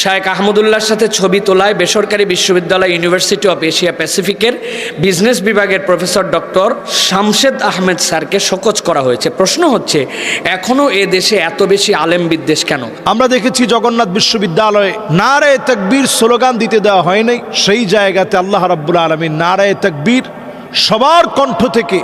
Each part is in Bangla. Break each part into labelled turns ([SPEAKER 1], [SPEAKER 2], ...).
[SPEAKER 1] শায়েক আহমদুল্লাহর সাথে ছবি তোলায় বেসরকারি বিশ্ববিদ্যালয় ইউনিভার্সিটি অফ এশিয়া প্যাসিফিকের বিজনেস বিভাগের প্রফেসর ডক্টর শামশেদ আহমেদ স্যারকে শোকজ করা হয়েছে। প্রশ্ন হচ্ছে এখনও এ দেশে এত বেশি আলেম বিদ্বেষ কেন?
[SPEAKER 2] আমরা দেখেছি জগন্নাথ বিশ্ববিদ্যালয়ে নারায় তকবীর স্লোগান দিতে দেওয়া হয়নি সেই জায়গাতে আল্লাহ রাব্বুল আলমী নারায় তকবীর সবার কণ্ঠ থেকে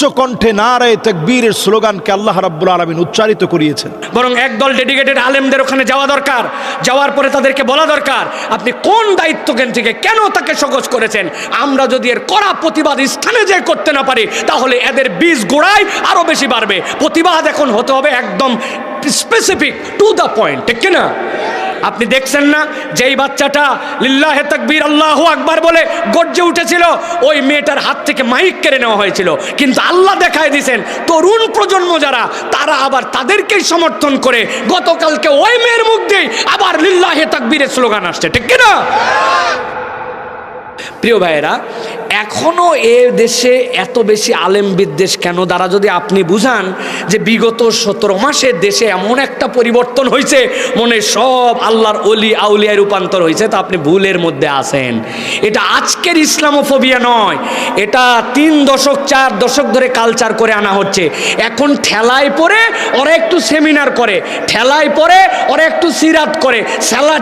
[SPEAKER 2] উচ্চ কণ্ঠে নারায় তকবীরের স্লোগানকে আল্লাহ রাব্বুল আলমিন উচ্চারিত করিয়েছেন।
[SPEAKER 1] বরং একদল ডেডিকেটেড আলেমদের ওখানে যাওয়া দরকার। যাওয়ার পরে তাদেরকে বলা দরকার, আপনি কোন দায়িত্বজ্ঞান থেকে কেন তাকে সকোচ করেছেন? আমরা যদি এর কড়া প্রতিবাদ স্থানে যে করতে না পারি, তাহলে এদের বীজ গোড়ায় আরও বেশি বাড়বে। প্রতিবাদ এখন হতে হবে একদম স্পেসিফিক টু দ্য পয়েন্ট ঠিক কিনা? আপনি দেখছেন না? যেই বাচ্চাটা লিল্লাহে তাকবীর আল্লাহু আকবার বলে গর্জে উঠেছিল, ওই মেয়েটার হাত থেকে মাইক কেড়ে নেওয়া হয়েছিল। কিন্তু আল্লাহ দেখায় দিয়েছেন তরুণ প্রজন্ম যারা, তারা আবার তাদেরকেই সমর্থন করে গতকালকে ওই মেয়ের মুখ দিয়েই আবার লিল্লাহে তাকবীরের স্লোগান আসছে। ঠিক কিনা? প্রিয় ভাইয়েরা এখনও এ দেশে এত বেশি আলেম বিদ্বেষ কেন? দ্বারা যদি আপনি বুঝান যে বিগত সতেরো মাসের দেশে এমন একটা পরিবর্তন হয়েছে, মনে সব আল্লাহর অলি আউলিয়ায় রূপান্তর হয়েছে, তা আপনি ভুলের মধ্যে আছেন। এটা আজকের ইসলামোফোবিয়া নয়, এটা তিন দশক, চার দশক ধরে কালচার করে আনা হচ্ছে। এখন ঠেলায় পরে ওরা একটু সেমিনার করে, ঠেলায় পরে ওরা একটু সিরাত করে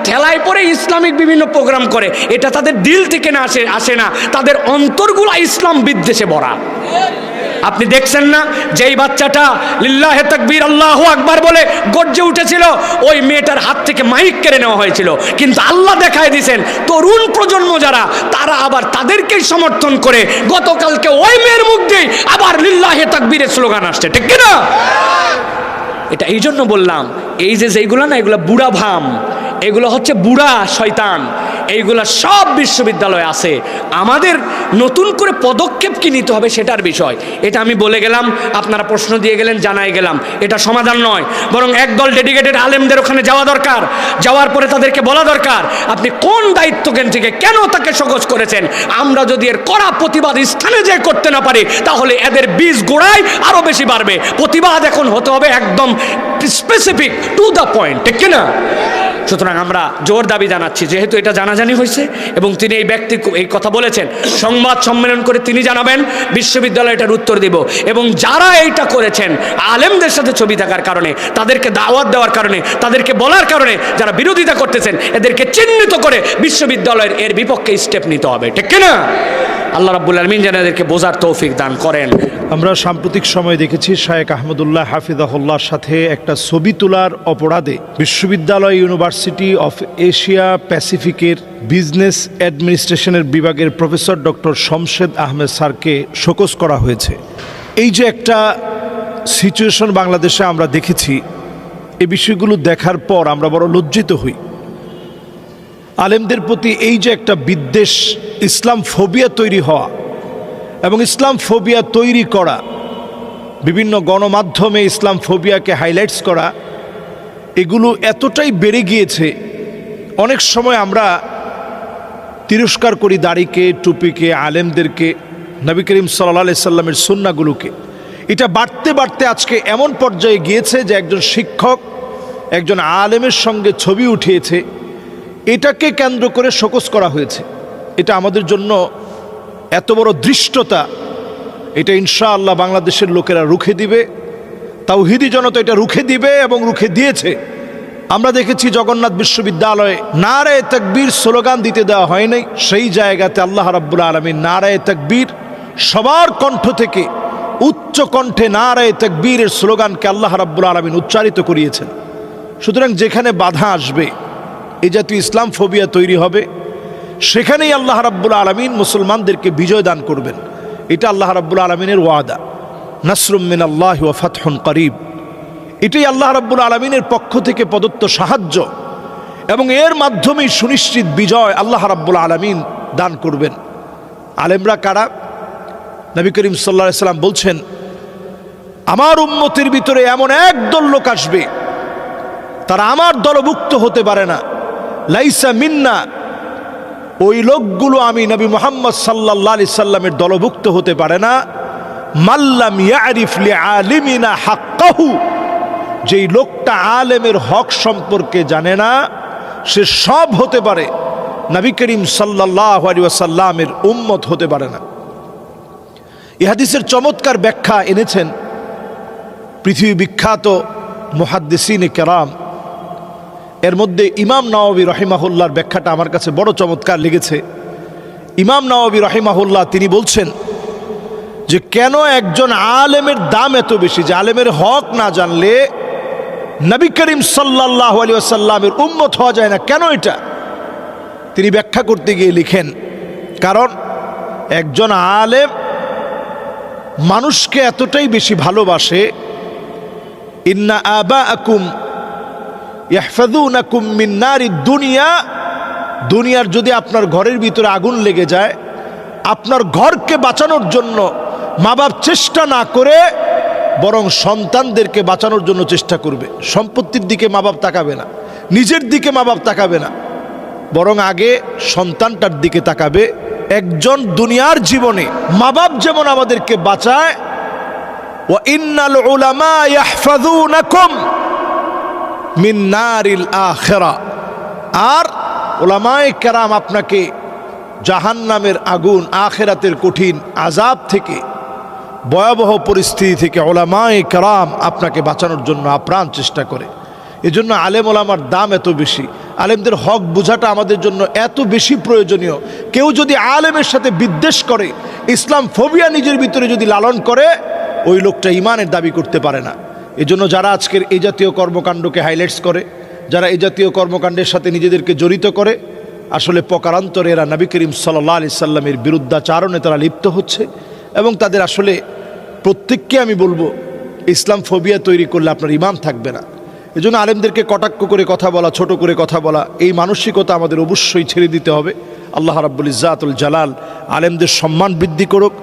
[SPEAKER 1] ঠেলায় পরে ইসলামিক বিভিন্ন প্রোগ্রাম করে। এটা তাদের দিল থেকে না আসে আসে না, তাদের অন্তরগুলো ইসলাম বিদ্বেষে ভরা। আপনি দেখছেন না? যেই বাচ্চাটা লিল্লাহে তাকবীর আল্লাহু আকবার বলে গর্জে উঠেছিল, ওই মেয়েটার হাত থেকে মাইক কেড়ে নেওয়া হয়েছিল। কিন্তু আল্লাহ দেখায় দিয়েছেন, তরুণ প্রজন্ম যারা, তারা আবার তাদেরকেই সমর্থন করে গতকালকে ওই মেয়ের মুখ দিয়েই আবার লিল্লাহে তাকবীরের স্লোগান আসছে। ঠিক কিনা এটা এই জন্য বললাম, এই যে যেইগুলো না, এগুলো বুড়া ভাম, এগুলো হচ্ছে বুড়া শয়তান। এইগুলা সব বিশ্ববিদ্যালয়ে আছে। আমাদের নতুন করে পদক্ষেপ কি নিতে হবে সেটার বিষয়। এটা আমি বলে গেলাম, আপনারা প্রশ্ন দিয়ে গেলেন, জানাই গেলাম। এটা সমাধান নয়, বরং একদল ডেডিকেটেড আলেমদের ওখানে যাওয়া দরকার। যাওয়ার পরে তাদেরকে বলা দরকার, আপনি কোন দায়িত্বজ্ঞান থেকে কেন তাকে সহজ করেছেন? আমরা যদি এর কড়া প্রতিবাদ স্থানে যে করতে না পারি, তাহলে এদের বীজ গোড়ায় আরও বেশি বাড়বে। প্রতিবাদ এখন হতে হবে একদম স্পেসিফিক টু দ্য পয়েন্ট ঠিক কিনা? সুতরাং আমরা জোর দাবি জানাচ্ছি, যেহেতু এটা জানাজানি হয়েছে এবং তিনি এই ব্যক্তি এই কথা বলেছেন, সংবাদ সম্মেলন করে তিনি জানাবেন বিশ্ববিদ্যালয় এটার উত্তর দিব এবং যারা এইটা করেছেন, আলেমদের সাথে ছবি থাকার কারণে, তাদেরকে দাওয়াত দেওয়ার কারণে, তাদেরকে বলার কারণে যারা বিরোধিতা করতেছেন, এদেরকে চিহ্নিত করে বিশ্ববিদ্যালয়ের এর বিপক্ষে স্টেপ নিতে হবে, ঠিক কিনা? আল্লাহ রাব্বুল আলমিন যেন এদেরকে বোঝার তৌফিক দান করেন।
[SPEAKER 2] আমরা সাম্প্রতিক সময় দেখেছি শায়েক আহমদুল্লাহ হাফিজাহুল্লাহর সাথে একটা ছবি তোলার অপরাধে বিশ্ববিদ্যালয় ইউনিভার্সিটি অফ এশিয়া প্যাসিফিকের বিজনেস অ্যাডমিনিস্ট্রেশনের বিভাগের প্রফেসর ডক্টর শমশেদ আহমেদ স্যারকে শোকজ করা হয়েছে। এই যে একটা সিচুয়েশন বাংলাদেশে আমরা দেখেছি, এই বিষয়গুলো দেখার পর আমরা বড় লজ্জিত হই। আলেমদের প্রতি এই যে একটা বিদ্বেষ, ইসলাম ফোবিয়া তৈরি হওয়া এবং ইসলাম ফোবিয়া তৈরি করা, বিভিন্ন গণমাধ্যমে ইসলাম ফোবিয়াকে হাইলাইটস করা, এগুলো এতটাই বেড়ে গিয়েছে। অনেক সময় আমরা তিরস্কার করি দাড়িকে, টুপিকে, আলেমদেরকে, নবী করিম সাল্লা সাল্লামের সুন্নাগুলোকে এটা বাড়তে বাড়তে আজকে এমন পর্যায়ে গিয়েছে যে একজন শিক্ষক একজন আলেমের সঙ্গে ছবি উঠিয়েছে। এটাকে কেন্দ্র করে শোকস করা হয়েছে। এটা আমাদের জন্য এত বড় দৃষ্টতা। এটা ইনশাআল্লাহ বাংলাদেশের লোকেরা রুখে দিবে। তাওহিদি জনতা এটা রুখে দিবে এবং রুখে দিয়েছে। আমরা দেখেছি জগন্নাথ বিশ্ববিদ্যালয়ে নারায় তকবীর স্লোগান দিতে দেওয়া হয় নাই। সেই জায়গাতে আল্লাহ রাব্বুল আলমী নারায় তকবীর সবার কণ্ঠ থেকে উচ্চ কণ্ঠে নারায় তকবীরের স্লোগানকে আল্লাহ রাব্বুল আলমিন উচ্চারিত করিয়েছেন। সুতরাং যেখানে বাধা আসবে এই জাতীয় ইসলাম ফোবিয়া তৈরি হবে। সেখানেই আল্লাহ রাব্বুল আলমিন মুসলমানদেরকে বিজয় দান করবেন। এটা আল্লাহ রাব্বুল আলমিনের ওয়াদা। নাসরুমিন আল্লাহ ওয়া ফাতহুন করিব। এটাই আল্লাহ রাব্বুল আলমিনের পক্ষ থেকে প্রদত্ত সাহায্য। এবং এর মাধ্যমেই সুনিশ্চিত বিজয় আল্লাহ রাব্বুল আলমিন দান করবেন। আলেমরা কারা? নবী করিম সাল্লা সাল্লাম বলছেন, আমার উন্মতির ভিতরে এমন একদল লোক আসবে, তারা আমার দলভুক্ত হতে পারে না। লাইসা মিন্না, ওই লোকগুলো আমি নবী মোহাম্মদ সাল্লাহ সাল্লামের দলভুক্ত হতে পারে না। মাল্লাম ইয়ারিফলি আলিমিনা হাক্কাহু, যেই লোকটা আলেমের হক সম্পর্কে জানে না, সে সব হতে পারে। নবী করিম সাল্লাহ আলী উম্মত হতে পারে না। ইহাদিসের চমৎকার ব্যাখ্যা এনেছেন পৃথিবী বিখ্যাত মুহাদ্দিসিন কেরাম এর মধ্যে ইমাম নওয়াবী রহিমাহুল্লার ব্যাখ্যাটা আমার কাছে বড় চমৎকার লেগেছে। ইমাম নওয়াবী রহিমাহুল্লাহ তিনি বলছেন যে কেন একজন আলেমের দাম এত বেশি? যে আলেমের হক না জানলে নবী করিম সাল্লাহ আলী আসাল্লামের উম্মত হওয়া যায় না। কেন এটা? তিনি ব্যাখ্যা করতে গিয়ে লিখেন, কারণ একজন আলেম মানুষকে এতটাই বেশি ভালোবাসে, ইন্না আবা আকুম ইয়াহফাদুনাকুম মিন নারি দুনিয়া। দুনিয়ার যদি আপনার ঘরের ভিতরে আগুন লেগে যায়, আপনার ঘরকে বাঁচানোর জন্য মা বাপ চেষ্টা না করে, বরং সন্তানদেরকে বাঁচানোর জন্য চেষ্টা করবে। সম্পত্তির দিকে মা বাপ তাকাবে না, নিজের দিকে মা বাপ তাকাবে না, বরং আগে সন্তানটার দিকে তাকাবে। একজন দুনিয়ার জীবনে মা বাপ যেমন আমাদেরকে বাঁচায় ও ইন্নাল উলামা ইয়াহফাযুনাকুম। মিন নারিল আখেরা। আর ওলামায়ে কেরাম আপনাকে জাহান্নামের আগুন, আখেরাতের কঠিন আজাব থেকে, ভয়াবহ পরিস্থিতি থেকে ওলামায়ে কেরাম আপনাকে বাঁচানোর জন্য আপ্রাণ চেষ্টা করে। এজন্য আলেম ওলামার দাম এত বেশি। আলেমদের হক বোঝাটা আমাদের জন্য এত বেশি প্রয়োজনীয়। কেউ যদি আলেমের সাথে বিদ্বেষ করে, ইসলাম ফোবিয়া নিজের ভিতরে যদি লালন করে, ওই লোকটা ইমানের দাবি করতে পারে না। এজন্য যারা আজকের এই জাতীয় কর্মকাণ্ডকে হাইলাইটস করে, যারা এই জাতীয় কর্মকাণ্ডের সাথে নিজেদেরকে জড়িত করে, আসলে পকারান্তরে এরা নবী করিম সাল্লাহ আলি সাল্লামের বিরুদ্ধাচারণে তারা লিপ্ত হচ্ছে এবং তাদের আসলে প্রত্যেককে আমি বলব, ইসলাম ফোবিয়া তৈরি করলে আপনার ইমান থাকবে না। এজন্য আলেমদেরকে কটাক্ষ করে কথা বলা, ছোট করে কথা বলা, এই মানসিকতা আমাদের অবশ্যই ছেড়ে দিতে হবে। আল্লাহ রাব্বুল ইজাতুল জালাল আলেমদের সম্মান বৃদ্ধি করুক।